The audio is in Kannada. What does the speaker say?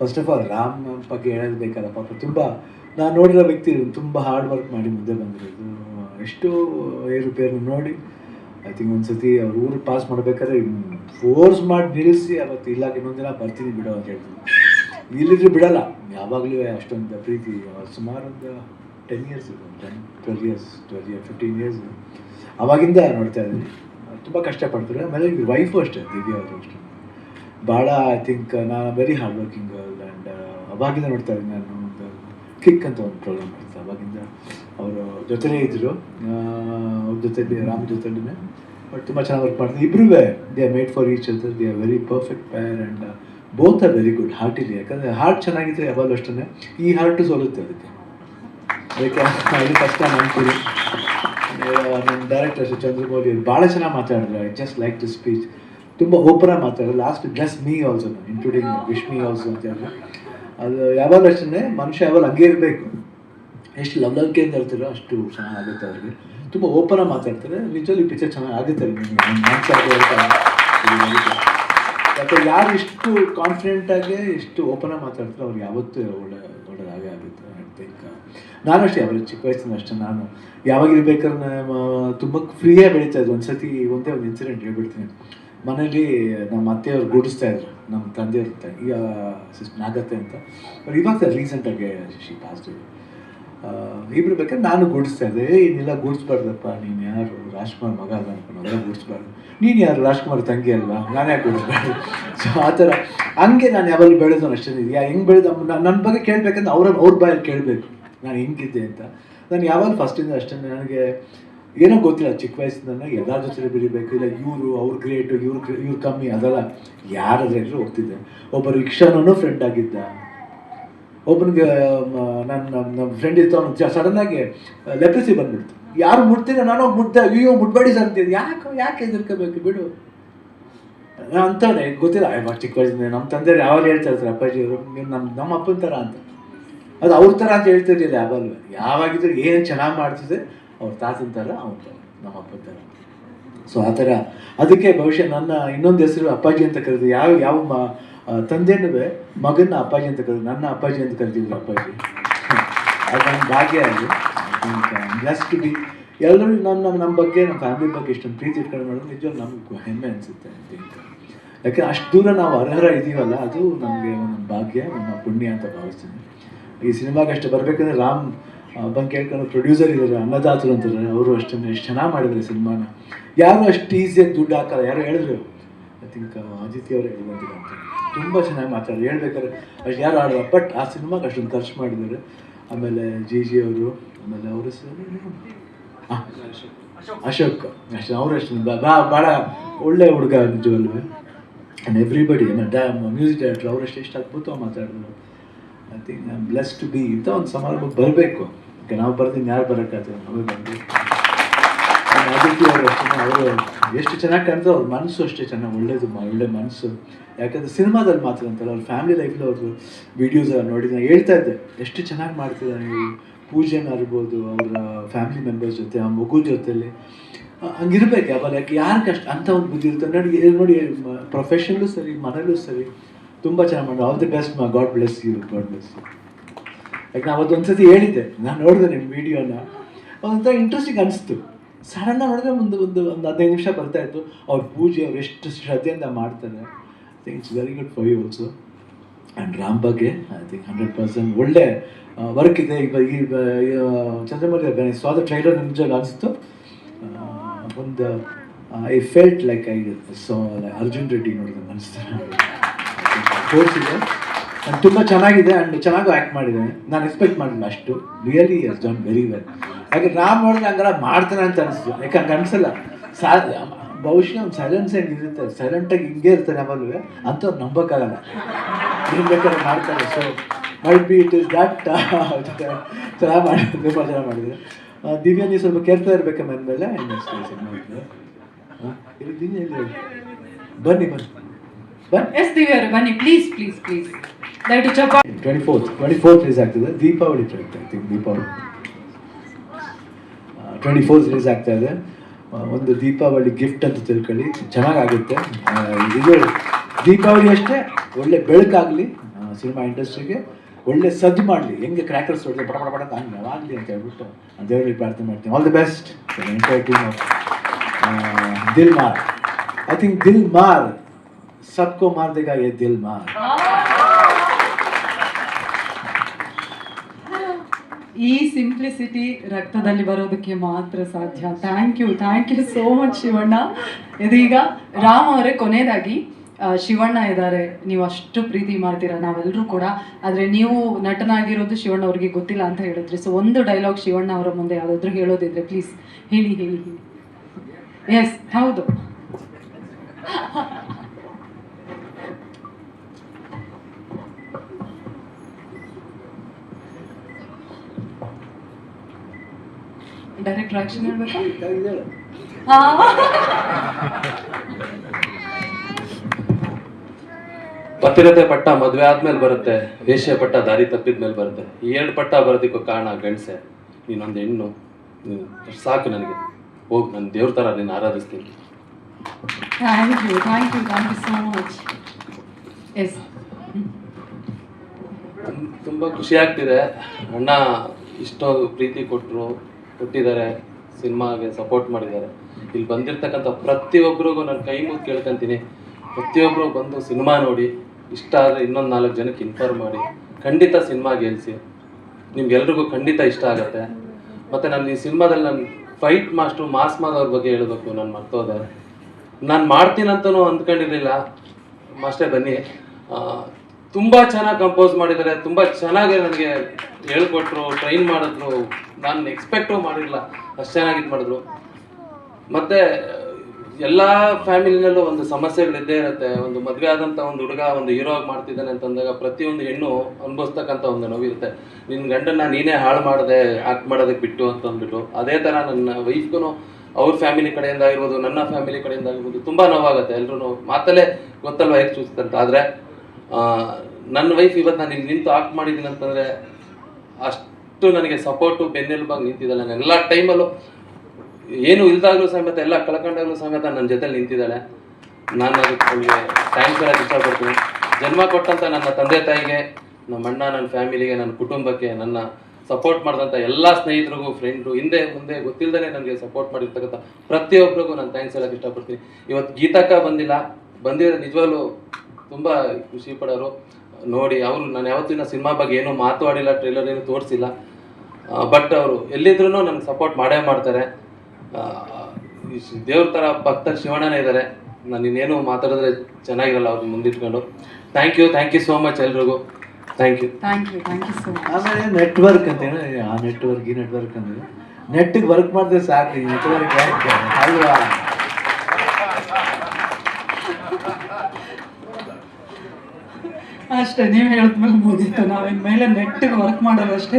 ಫಸ್ಟ್ ಆಫ್ ಆಲ್ ರಾಮ್ ಬಗ್ಗೆ ಹೇಳೋದು ಬೇಕಲ್ಲ, ಪಾಪ ತುಂಬ, ನಾನು ನೋಡಿರೋ ವ್ಯಕ್ತಿ ತುಂಬ ಹಾರ್ಡ್ ವರ್ಕ್ ಮಾಡಿ ಮುಂದೆ ಬಂದಿರೋದು. ಎಷ್ಟು ಏರುಪೇರು ನೋಡಿ ಐ ಥಿಂಕ್ ಒಂದು ಸತಿ ಅವ್ರ ಊರು ಪಾಸ್ ಮಾಡಬೇಕಾದ್ರೆ ಫೋರ್ಸ್ ಮಾಡಿ ನಿಲ್ಲಿಸಿ, ಅವತ್ತು ಇಲ್ಲ, ಇನ್ನೊಂದು ದಿನ ಬರ್ತೀನಿ ಬಿಡೋ ಅಂತ ಹೇಳ್ತೀನಿ ಇಲ್ಲಿದ್ರೆ ಬಿಡಲ್ಲ, ಯಾವಾಗಲೂ ಅಷ್ಟೊಂದು ಪ್ರೀತಿ ಸುಮಾರು ಒಂದು ten years ten twelve years twelve year fifteen years ಅವಾಗಿಂದ ನೋಡ್ತಾ ಇದ್ದೀನಿ. ತುಂಬ ಕಷ್ಟಪಡ್ತಾರೆ, ಆಮೇಲೆ ವೈಫು ಅಷ್ಟೇ, ದಿವ್ಯ ಅಷ್ಟೇ. ಭಾಳ ಐ ಥಿಂಕ್ ನಾನು very hard working girl and ಅವಾಗಿಂದ ನೋಡ್ತಾ ಇದ್ದೀನಿ ನಾನು ಒಂದು ಕಿಕ್ ಅಂತ ಒಂದು ಪ್ರೋಗ್ರಾಮ್ ಇರ್ತದೆ ಅವಾಗಿಂದ ಅವರು ಜೊತೆಲೇ ಇದ್ದರು ಅವ್ರ ಜೊತೆಲಿ, ರಾಮ್ ಜೊತೆಲೇ ಬಟ್ ತುಂಬ ಚೆನ್ನಾಗಿ ವರ್ಕ್ ಮಾಡ್ತಾರೆ ಇಬ್ಬರೂ they are made for each other they are very perfect pair and both are very good heart ಇಲ್ಲಿ ಯಾಕಂದರೆ ಹಾರ್ಟ್ ಚೆನ್ನಾಗಿದ್ದರೆ ಯಾವಾಗಲೂ ಅಷ್ಟೇ ಈ ಹಾರ್ಟು ಸೋಲುತ್ತೆ ಅದಕ್ಕೆ. ಅದಕ್ಕೆ ಅದು ಕಷ್ಟ ನಂಬ್ತೀನಿ ನಮ್ಮ ಡೈರೆಕ್ಟರ್ ಚಂದ್ರಮೌಲಿ ಭಾಳ ಚೆನ್ನಾಗಿ ಮಾತಾಡಿದ್ರು. I just like to speech ತುಂಬ ಓಪನ್ ಆಗಿ last bless me also including wish me also ಅಂತ ಹೇಳಿ ಅದು ಯಾವಾಗ ಅಷ್ಟೇ, ಮನುಷ್ಯ ಯಾವಾಗ ಹಂಗೆ ಇರಬೇಕು. ಎಷ್ಟು ಲವ್ಲವಿಕೆಯಿಂದ ಇರ್ತಾರೋ ಅಷ್ಟು ಚೆನ್ನಾಗುತ್ತೆ ಅವ್ರಿಗೆ. ತುಂಬ ಓಪನ್ ಆಗಿ ಮಾತಾಡ್ತಾರೆ. ನಿಜವಾಗ್ಲೂ ಈ ಪಿಕ್ಚರ್ ಚೆನ್ನಾಗಿ ಆಗುತ್ತೆ ಮತ್ತು ಯಾರು ಇಷ್ಟು ಕಾನ್ಫಿಡೆಂಟ್ ಆಗಿ ಇಷ್ಟು ಓಪನ್ ಆಗಿ ಮಾತಾಡ್ತಾರೆ ಅವ್ರಿಗೆ ಯಾವತ್ತೂ ಒಳ್ಳೆ, ಒಳ್ಳೆದಾಗೇ ಆಗುತ್ತೆ ನಾನು ಅಷ್ಟೇ ಅವರ ಚಿಕ್ಕ ವಯಸ್ಸಿನ ಅಷ್ಟೇ ನಾನು. ಯಾವಾಗ ಇರ್ಬೇಕಾದ್ರೆ ತುಂಬ ಫ್ರೀಯಾಗಿ ಬೆಳೀತಾ ಒಂದು ಒಂದ್ಸತಿ ಒಂದೇ ಒಂದು ಇನ್ಸಿಡೆಂಟ್ ಹೇಳ್ಬಿಡ್ತೀನಿ. ಮನೇಲಿ ನಮ್ಮ ಅತ್ತೆಯವ್ರು ಗುಡಿಸ್ತಾ ಇದ್ರು, ನಮ್ಮ ತಂದೆಯವ್ರ ಈಗ ಸಿಸ್ಟರ್ ನಾಗತ್ತೆ ಅಂತ. ಬಟ್ ಇವಾಗ ರೀಸೆಂಟಾಗಿ ಶಿ ಪಾಸ್ಟ್ ಇಬ್ರು ಬೇಕಾದ್ರೆ ನಾನು ಗುಡಿಸ್ತಾ ಇದ್ದೆ. ಏ ಇನ್ನೆಲ್ಲ ಗೂಡಿಸ್ಬಾರ್ದಪ್ಪ, ನೀನು ಯಾರು? ರಾಜ್ಕುಮಾರ್ ಮಗ ಅಲ್ಲ ಅನ್ಕೊಂಡು ಗುಡಿಸ್ಬಾರ್ದು ಗೂಡಿಸ್ಬಾರ್ದು. ನೀನು ಯಾರು? ರಾಜ್ಕುಮಾರ್ ತಂಗಿ ಅಲ್ವಾ? ನಾನು ಗೂಡಿಸ್ಬಾರ್ದು? ಸೊ ಆ ಥರ. ಹಂಗೆ ನಾನು ಯಾವಾಗಲೂ ಬೆಳೆದವನು ಅಷ್ಟೇ. ಯಾ, ಹೆಂಗೆ ಬೆಳೆದ ನನ್ನ ಬಗ್ಗೆ ಕೇಳಬೇಕಂದ್ರೆ ಅವ್ರ ಅವ್ರ ಬಾಯಲ್ಲಿ ಕೇಳಬೇಕು. ನಾನು ಹೆಂಗಿದ್ದೆ ಅಂತ. ನಾನು ಯಾವಾಗ ಫಸ್ಟಿಂದ ಅಷ್ಟೇ. ನನಗೆ ಏನೋ ಗೊತ್ತಿಲ್ಲ, ಚಿಕ್ಕ ವಯಸ್ಸಿಂದ ಎಲ್ಲರ ಜೊತೆ ಬೆಳಿಬೇಕು, ಇಲ್ಲ ಇವರು, ಅವ್ರ ಗ್ರೇಟು ಇವ್ರು ಇವ್ರು ಕಮ್ಮಿ, ಅದೆಲ್ಲ ಯಾರಾದ್ರೂ ಹೋಗ್ತಿದ್ದೆ ಒಬ್ಬ ರಿಕ್ಷಾನೂ ಫ್ರೆಂಡ್ ಆಗಿದ್ದ. ಒಬ್ಬನಿಗೆ ನನ್ನ ನಮ್ಮ ಫ್ರೆಂಡ್ ಇತ್ತು ಅವನು ಸಡನ್ ಆಗಿ ಲೆಪ್ರಸಿ ಬಂದ್ಬಿಡ್ತು. ಯಾರು ಮುಟ್ತೀರ ನಾನು ಹೋಗಿ ಅಯ್ಯೋ, ಮುಟ್ಬೇಡಿ ಸರ್ ಅಂತಿದ್ದೆ. ಯಾಕೆ ಯಾಕೆ ಹೆದರ್ಕೋಬೇಕು, ಬಿಡು. ಅಂತಾನೆ, ಗೊತ್ತಿಲ್ಲ, ಅಯ್ಯೋ ಚಿಕ್ಕ ವಯಸ್ಸಿಂದ ನಮ್ಮ ತಂದೆ ಯಾವಾಗ ಹೇಳ್ತಾ ಇರ್ತಾರೆ ಅಪ್ಪಾಜಿ ಅವರು ನಮ್ಮ ನಮ್ಮ ಅಪ್ಪನ ಥರ ಅಂತ. ಅದು ಅವ್ರ ಥರ ಅಂತ ಹೇಳ್ತಿರ್ಲಿಲ್ಲ, ಯಾವಾಗಲೂ. ಯಾವಾಗಿದ್ರು ಏನು ಚೆನ್ನಾಗಿ ಮಾಡ್ತಿದ್ದೆ ಅವ್ರ ತಾತನ ಥರ ಅವನ ಥರ ನಮ್ಮ ಅಪ್ಪನ ಥರ ಸೊ ಆ ಥರ. ಅದಕ್ಕೆ ಬಹುಶಃ ನನ್ನ ಇನ್ನೊಂದು ಹೆಸರು ಅಪ್ಪಾಜಿ ಅಂತ ಕರೆದು ಯಾವ ಯಾವ ಮ ತಂದೆನೂ ಮಗನ ಅಪ್ಪಾಜಿ ಅಂತ ಕರೆದು ನನ್ನ ಅಪ್ಪಾಜಿ ಅಂತ ಕರೆದಿದ್ರು ಅಪ್ಪಾಜಿ. ಅದು ನನ್ನ ಭಾಗ್ಯ ಅದು. ಜಸ್ಟ್ ಬಿ ಎಲ್ಲರೂ ನನ್ನ, ನಮ್ಮ ಬಗ್ಗೆ, ನಮ್ಮ ಫ್ಯಾಮಿಲಿ ಬಗ್ಗೆ ಇಷ್ಟೊಂದು ಪ್ರೀತಿ ಇಟ್ಕೊಂಡು ಮಾಡೋದು ನಿಜವಾಗ್ಲೂ ನಮ್ಗೆ ಹೆಮ್ಮೆ ಅನಿಸುತ್ತೆ ಯಾಕೆ, ಅಷ್ಟು ದೂರ ನಾವು ಅರ್ಹರ ಇದೀವಲ್ಲ, ಅದು ನಮಗೆ ಒಂದು ಭಾಗ್ಯ, ನಮ್ಮ ಪುಣ್ಯ ಅಂತ ಭಾವಿಸ್ತೀನಿ. ಈ ಸಿನಿಮಾಗೆ ಅಷ್ಟು ಬರಬೇಕಂದ್ರೆ ರಾಮ್ ಬಂದು ಕೇಳ್ಕೊಂಡು ಪ್ರೊಡ್ಯೂಸರ್ ಇದ್ದಾರೆ ಅನ್ನದಾತರು ಅಂತಾರೆ ಅವರು ಅಷ್ಟೇ ಎಷ್ಟು ಚೆನ್ನಾಗಿ ಮಾಡಿದ್ರು ಸಿನಿಮಾನ. ಯಾರು ಅಷ್ಟು ಈಸಿಯಾಗಿ ದುಡ್ಡು ಹಾಕಲ್ಲ? ಯಾರು ಹೇಳಿದ್ರು. ಐ ಥಿಂಕ್ ಅಜಿತಿ ಅವರು ಹೇಳಿದ್ರು ಅಂತ ತುಂಬ ಚೆನ್ನಾಗಿ ಮಾತಾಡೋದು ಹೇಳ್ಬೇಕಾದ್ರೆ ಅಷ್ಟು ಯಾರು ಆಡಲ್ಲ ಬಟ್ ಆ ಸಿನಿಮಾಗೆ ಅಷ್ಟೊಂದು ಖರ್ಚು ಮಾಡಿದ್ದಾರೆ. ಆಮೇಲೆ ಜಿ ಜಿ ಅವರು, ಆಮೇಲೆ ಅವರು ಅಶೋಕ್. ಅಷ್ಟು, ಅವರು ಅಷ್ಟು. ಭಾಳ ಒಳ್ಳೆ ಹುಡುಗ ನಿಜವಲ್ವೇ ಆ್ಯಂಡ್ ಎವ್ರಿಬಡಿ ಮ್ಯೂಸಿಕ್ ಡೈರೆಕ್ಟ್ರು ಅವರಷ್ಟು ಎಷ್ಟು ಅದ್ಭುತವಾಗಿ ಮಾತಾಡಿದ್ರು. I think I am bless to be ಇಂಥ ಒಂದು ಸಮಾರಂಭಕ್ಕೆ ಬರಬೇಕು. ಈಗ ನಾವು ಬರ್ತೀನಿ ಯಾರು ಬರೋಕ್ಕಾಗ್ತದೆ ನಾವೇ ಬಂದು. ಆದಿತ್ಯ ಅವರು ಅವರು ಎಷ್ಟು ಚೆನ್ನಾಗಿ ಕಾಣ್ತೋ ಅವ್ರ ಮನಸ್ಸು ಅಷ್ಟೇ ಚೆನ್ನಾಗಿ ಒಳ್ಳೇದು ಒಳ್ಳೆ ಮನಸ್ಸು. ಯಾಕಂದರೆ ಸಿನಿಮಾದಲ್ಲಿ ಮಾತ್ರ ಅಂತಲ್ಲ ಅವ್ರ ಫ್ಯಾಮಿಲಿ ಲೈಫಲ್ಲಿ ಅವ್ರದ್ದು ವೀಡಿಯೋಸ್ ಎಲ್ಲ ನೋಡಿ ನಾನು ಹೇಳ್ತಾ ಇದ್ದೆ ಎಷ್ಟು ಚೆನ್ನಾಗಿ ಮಾಡ್ತಿದ್ದಾರೆ ನೀವು. ಪೂಜೆನ ಇರ್ಬೋದು ಅವರ ಫ್ಯಾಮಿಲಿ ಮೆಂಬರ್ಸ್ ಜೊತೆ ಆ ಮಗು ಜೊತೆಲಿ. ಆ, ಹಂಗಿರ್ಬೇಕು ಯಾವಾಗ ಯಾಕೆ ಯಾರು ಕಷ್ಟ ಅಂತ ಒಂದು ಬುದ್ಧಿ ಇರುತ್ತೆ. ನೋಡಿ ನೋಡಿ ಪ್ರೊಫೆಷನಲ್ಲೂ ಸರಿ ಮನೇಲೂ ಸರಿ ತುಂಬ ಚೆನ್ನಾಗಿ ಮಾಡಿ ಆಲ್ ದಿ ಬೆಸ್ಟ್ ಮಾ God bless you God bless you ಯಾಕೆ ನಾವು ಅದೊಂದ್ಸತಿ ಹೇಳಿದ್ದೆ, ನಾನು ನೋಡಿದೆ ನಿಮ್ಮ ವಿಡಿಯೋನ. ಒಂಥರ ಇಂಟ್ರೆಸ್ಟಿಂಗ್ ಅನಿಸ್ತು. ಸಡನ್ನ ನೋಡಿದ್ರೆ ಒಂದು ಒಂದು ಒಂದು ಹದಿನೈದು ನಿಮಿಷ ಬರ್ತಾ ಇತ್ತು. ಅವ್ರ ಪೂಜೆ ಅವ್ರು ಎಷ್ಟು ಶ್ರದ್ಧೆಯಿಂದ ಮಾಡ್ತಾರೆ. I think it's very good for you also and Ram ಬಗ್ಗೆ ಐ ಥಿಂಕ್ ಹಂಡ್ರೆಡ್ ಪರ್ಸೆಂಟ್ ಒಳ್ಳೆ ವರ್ಕ್ ಇದೆ. ಈಗ ಈ ಚಂದ್ರಮೌಳಿ ಸ್ವಾದ ಟ್ರೈಲರ್ ನಿಜವಾಗಿ ಅನಿಸ್ತು. ಒಂದು I felt like I so Arjun Reddy ನೋಡಿದಂಗೆ ಅನಿಸ್ತಾರೆ ಕೋರ್ಸ್ ತುಂಬ ಚೆನ್ನಾಗಿದೆ ಆ್ಯಂಡ್ ಚೆನ್ನಾಗೂ ಆ್ಯಕ್ಟ್ ಮಾಡಿದ್ದಾನೆ. ನಾನು ಎಕ್ಸ್ಪೆಕ್ಟ್ ಮಾಡಿಲ್ಲ ಅಷ್ಟು. Really yes done very well ಹಾಗೆ ನಾ ನೋಡಿದ್ರೆ ಹಂಗೆಲ್ಲ ಮಾಡ್ತಾನೆ ಅಂತ ಅನಿಸ್ತು ಯಾಕಂದ್ರೆ ಹಂಗೆ ಅನಿಸಲ್ಲ. ಸಾ ಬಹುಶಃ ಒಂದು ಸೈಲೆನ್ಸ್ ಹೆಂಗೆ ಇರುತ್ತೆ. ಸೈಲೆಂಟಾಗಿ ಹಿಂಗೆ ಇರ್ತಾನೆ ಅಂತ ಅವ್ರು ನಂಬೋಕ್ಕಾಗಲ್ಲ. ಏನು ಬೇಕಾದ್ರೆ ಮಾಡ್ತಾರೆ. So might be it is that ಚೆನ್ನಾಗಿ ಮಾಡಿದ್ರು ತುಂಬ ಚೆನ್ನಾಗಿ ಮಾಡಿದ್ರು. ದಿವ್ಯ, ನೀವು ಸ್ವಲ್ಪ ಕೇಳ್ತಾ ಇರಬೇಕು ಮೇಲೆ? ಬನ್ನಿ ಬನ್ನಿ. ಬನ್ನಿ. ಎಸ್ ದಿವ್ಯ ಬನ್ನಿ. ಪ್ಲೀಸ್ ಪ್ಲೀಸ್ ಪ್ಲೀಸ್ ದಯವಿಟ್ಟು ಚಪ್ಪ twenty fourth twenty fourth release ಆಗ್ತದೆ ದೀಪಾವಳಿ ಪ್ರಯುಕ್ತ I think Deepavali twenty fourth release ಆಗ್ತಾ ಇದೆ ಒಂದು ದೀಪಾವಳಿ ಗಿಫ್ಟ್ ಅಂತ ತಿಳ್ಕೊಳ್ಳಿ. ಚೆನ್ನಾಗಾಗುತ್ತೆ. ಆ, ಇದು ದೀಪಾವಳಿ ಅಷ್ಟೇ ಒಳ್ಳೆ ಬೆಳಕಾಗಲಿ ಸಿನಿಮಾ ಇಂಡಸ್ಟ್ರಿಗೆ ಒಳ್ಳೆ ಸಜ್ಜು ಮಾಡಲಿ. ಹೆಂಗೆ ಕ್ರ್ಯಾಕರ್ಸ್ ಹೊಡೆದು ಬಡ ಬಡ ಬಡ ಅಂತ ಹಂಗೆ ಆಗಲಿ ಅಂತ ಹೇಳ್ಬಿಟ್ಟು ನಾನು ದೇವರಿಗೆ ಪ್ರಾರ್ಥನೆ ಮಾಡ್ತೀನಿ all the best entire team of Dil Mar I think ದಿಲ್ ಮಾರ್ ಸಬ್ಕೋ ಮಾರ್ ದೇಗಾ ದಿಲ್ ಮಾರ್ ಈ ಸಿಂಪ್ಲಿಸಿಟಿ ರಕ್ತದಲ್ಲಿ ಬರೋದಕ್ಕೆ ಮಾತ್ರ ಸಾಧ್ಯ. Thank you thank you so much Shivanna. ಇದೀಗ ರಾಮ್ ಅವರೇ ಕೊನೆಯದಾಗಿ ಶಿವಣ್ಣ ಇದ್ದಾರೆ. ನೀವು ಅಷ್ಟು ಪ್ರೀತಿ ಮಾಡ್ತೀರಾ? ನಾವೆಲ್ಲರೂ ಕೂಡ. ಆದರೆ ನೀವು ನಟನಾಗಿರೋದು ಶಿವಣ್ಣ ಅವ್ರಿಗೆ ಗೊತ್ತಿಲ್ಲ ಅಂತ ಹೇಳಿದ್ರಿ. ಸೊ ಒಂದು ಡೈಲಾಗ್ ಶಿವಣ್ಣ ಅವರ ಮುಂದೆ ಯಾವುದಾದ್ರೂ ಹೇಳೋದಿದ್ರೆ ಪ್ಲೀಸ್ ಹೇಳಿ ಹೇಳಿ ಹೇಳಿ. ಎಸ್ ಹೌದು. ಡೈರೆಕ್ಟ್ ಆಕ್ಷನ್ ಹೇಳ್ಬೇಕಾ ಹಾ ಪತಿರತೆ ಪಟ್ಟ ಮದ್ವೆ ಆದ್ಮೇಲೆ ಬರುತ್ತೆ ವೇಷ್ಯ ಪಟ್ಟ ದಾರಿ ತಪ್ಪಿದ್ಮೇಲೆ ಬರುತ್ತೆ. ಈ ಎರಡು ಪಟ್ಟ ಬರೋದಕ್ಕೂ ಕಾರಣ ಗಂಡಸೆ. ನೀನೊಂದು ಹೆಣ್ಣು ಸಾಕು ನನಗೆ. ಹೋಗಿ ನನ್ನ ದೇವ್ರ ಥರ ನೀನು ಆರಾಧಿಸ್ತೀನಿ. Thank you thank you thank you so much yes ತುಂ- ತುಂಬ ಖುಷಿ ಆಗ್ತಿದೆ. ಅಣ್ಣ ಇಷ್ಟೊಂದು ಪ್ರೀತಿ ಕೊಟ್ಟರು ಕೊಟ್ಟಿದ್ದಾರೆ ಸಿನಿಮಾಗೆ ಸಪೋರ್ಟ್ ಮಾಡಿದ್ದಾರೆ. ಇಲ್ಲಿ ಬಂದಿರ್ತಕ್ಕಂಥ ಪ್ರತಿಯೊಬ್ಬರಿಗೂ ನಾನು ಕೈ ಮುಗಿ ಕೇಳ್ಕೊಂತೀನಿ. ಪ್ರತಿಯೊಬ್ಬರು ಬಂದು ಸಿನಿಮಾ ನೋಡಿ, ಇಷ್ಟ ಆದರೆ ಇನ್ನೊಂದು ನಾಲ್ಕು ಜನಕ್ಕೆ ಇನ್ಫಾರ್ಮ್ ಮಾಡಿ, ಖಂಡಿತ ಸಿನಿಮಾ ಗೆಲ್ಸಿ. ನಿಮ್ಗೆಲ್ರಿಗೂ ಖಂಡಿತ ಇಷ್ಟ ಆಗುತ್ತೆ. ಮತ್ತು ನಾನು ಈ ಸಿನಿಮಾದಲ್ಲಿ ನಾನು ಫೈಟ್ ಮಾಸ್ಟ್ರು ಮಾಸ್ ಮಾದವ್ರ ಬಗ್ಗೆ ಹೇಳಬೇಕು ನಾನು ಮರ್ತೋದೆ. ನಾನು ಮಾಡ್ತೀನಂತನೂ ಅಂದ್ಕೊಂಡಿರಲಿಲ್ಲ. ಮಾಸ್ಟೇ ಬನ್ನಿ. ತುಂಬಾ ಚೆನ್ನಾಗಿ ಕಂಪೋಸ್ ಮಾಡಿದ್ದಾರೆ, ತುಂಬಾ ಚೆನ್ನಾಗಿ ನನಗೆ ಹೇಳ್ಕೊಟ್ರು ಟ್ರೈನ್ ಮಾಡಿದ್ರು. ನಾನು ಎಕ್ಸ್ಪೆಕ್ಟು ಮಾಡಿರಲಿಲ್ಲ, ಅಷ್ಟು ಚೆನ್ನಾಗಿ ಇದು ಮಾಡಿದ್ರು. ಮತ್ತೆ, ಎಲ್ಲ ಫ್ಯಾಮಿಲಿನಲ್ಲೂ ಒಂದು ಸಮಸ್ಯೆಗಳಿದ್ದೇ ಇರುತ್ತೆ. ಒಂದು ಮದುವೆ ಆದಂಥ ಒಂದು ಹುಡುಗ ಒಂದು ಹೀರೋ ಆಗಿ ಮಾಡ್ತಿದ್ದಾನೆ ಅಂತಂದಾಗ ಪ್ರತಿಯೊಂದು ಹೆಣ್ಣು ಅನುಭವಿಸ್ತಕ್ಕಂಥ ಒಂದು ನೋವಿರುತ್ತೆ. ನಿನ್ನ ಗಂಡನ್ನ ನೀನೇ ಹಾಳು ಮಾಡಿದೆ ಆಕ್ಟ್ ಮಾಡೋದಕ್ಕೆ ಬಿಟ್ಟು ಅಂತ ಅಂದ್ಬಿಟ್ಟು. ಅದೇ ಥರ ನನ್ನ ವೈಫ್ಗೂ ಅವ್ರ ಫ್ಯಾಮಿಲಿ ಕಡೆಯಿಂದ ಆಗಿರ್ಬೋದು, ನನ್ನ ಫ್ಯಾಮಿಲಿ ಕಡೆಯಿಂದ ಆಗಿರ್ಬೋದು, ತುಂಬ ನೋವಾಗುತ್ತೆ. ಎಲ್ರೂ ಮಾತಲ್ಲೇ ಗೊತ್ತಲ್ವ ಹೇಗೆ ಆದರೆ ನನ್ನ ವೈಫ್ ಇವತ್ತು ನಾನು ನಿಂತು ಆಕ್ಟ್ ಮಾಡಿದ್ದೀನಿ ಅಂತಂದರೆ ಅಷ್ಟು ನನಗೆ ಸಪೋರ್ಟು ಬೆನ್ನೆಲುಬಾಗಿ ನಿಂತಿದ್ದಾಳೆ. ನಾನು ಎಲ್ಲ ಟೈಮಲ್ಲೂ ಏನು ಇಲ್ದಾಗಲೂ ಸಮೇತ, ಎಲ್ಲ ಕಳ್ಕೊಂಡಾಗಲೂ ಸಮೇತ ನನ್ನ ಜೊತೆಲಿ ನಿಂತಿದ್ದಾಳೆ. ನಾನು ಅದಕ್ಕೆ ಅವಳಿಗೆ ಥ್ಯಾಂಕ್ಸ್ ಹೇಳಕ್ಕೆ ಇಷ್ಟಪಡ್ತೀನಿ. ಜನ್ಮ ಕೊಟ್ಟಂಥ ನನ್ನ ತಂದೆ ತಾಯಿಗೆ, ನಮ್ಮ ಅಣ್ಣ, ನನ್ನ ಫ್ಯಾಮಿಲಿಗೆ ನನ್ನ ಕುಟುಂಬಕ್ಕೆ, ನನ್ನ ಸಪೋರ್ಟ್ ಮಾಡಿದಂಥ ಎಲ್ಲ ಸ್ನೇಹಿತರಿಗೂ ಫ್ರೆಂಡು ಹಿಂದೆ ಮುಂದೆ ಗೊತ್ತಿಲ್ಲದೇ ನನಗೆ ಸಪೋರ್ಟ್ ಮಾಡಿರ್ತಕ್ಕಂಥ ಪ್ರತಿಯೊಬ್ಬರಿಗೂ ನಾನು ಥ್ಯಾಂಕ್ಸ್ ಹೇಳಕ್ಕೆ ಇಷ್ಟಪಡ್ತೀನಿ. ಇವತ್ತು ಗೀತಕ್ಕ ಬಂದಿಲ್ಲ. ಬಂದಿರೋ ನಿಜವಾಗ್ಲೂ ತುಂಬ ಖುಷಿ ಪಡೋರು. ನೋಡಿ ಅವರು ನಾನು ಯಾವತ್ತಿನ ಸಿನಿಮಾ ಬಗ್ಗೆ ಏನೂ ಮಾತಾಡಿಲ್ಲ ಟ್ರೈಲರ್ ಏನು ತೋರಿಸಿಲ್ಲ. ಬಟ್ ಅವರು ಎಲ್ಲಿದ್ರೂ ನನಗೆ ಸಪೋರ್ಟ್ ಮಾಡೇ ಮಾಡ್ತಾರೆ. ದೇವ್ರ ಥರ ಭಕ್ತರು ಶಿವಣ್ಣನೇ ಇದ್ದಾರೆ ನಾನು ಇನ್ನೇನು ಮಾತಾಡಿದ್ರೆ ಚೆನ್ನಾಗಿರಲ್ಲ ಅವ್ರು ಮುಂದಿಟ್ಕೊಂಡು. Thank you thank you so much ಎಲ್ರಿಗೂ. Thank you thank you thank you so much ಆಮೇಲೆ ನೆಟ್ವರ್ಕ್ ಅಂತ ಆ ನೆಟ್ವರ್ಕ್ ಈ ನೆಟ್ವರ್ಕ್ ಅಂದ್ರೆ ನೆಟ್ಟಿಗೆ ವರ್ಕ್ ಮಾಡಿದ್ರೆ ಸಾಕು ಈ ನೆಟ್ವರ್ಕ್ ಯಾಕೆ? ಅಲ್ವಾ ಅಷ್ಟೇ ನೀವು ಹೇಳಿದ್ಮೇಲೆ ಮುಗೀತು. ನಾವಿನ್ ಮೇಲೆ ನೆಟ್ಟಿಗೆ ವರ್ಕ್ ಮಾಡೋದು ಅಷ್ಟೇ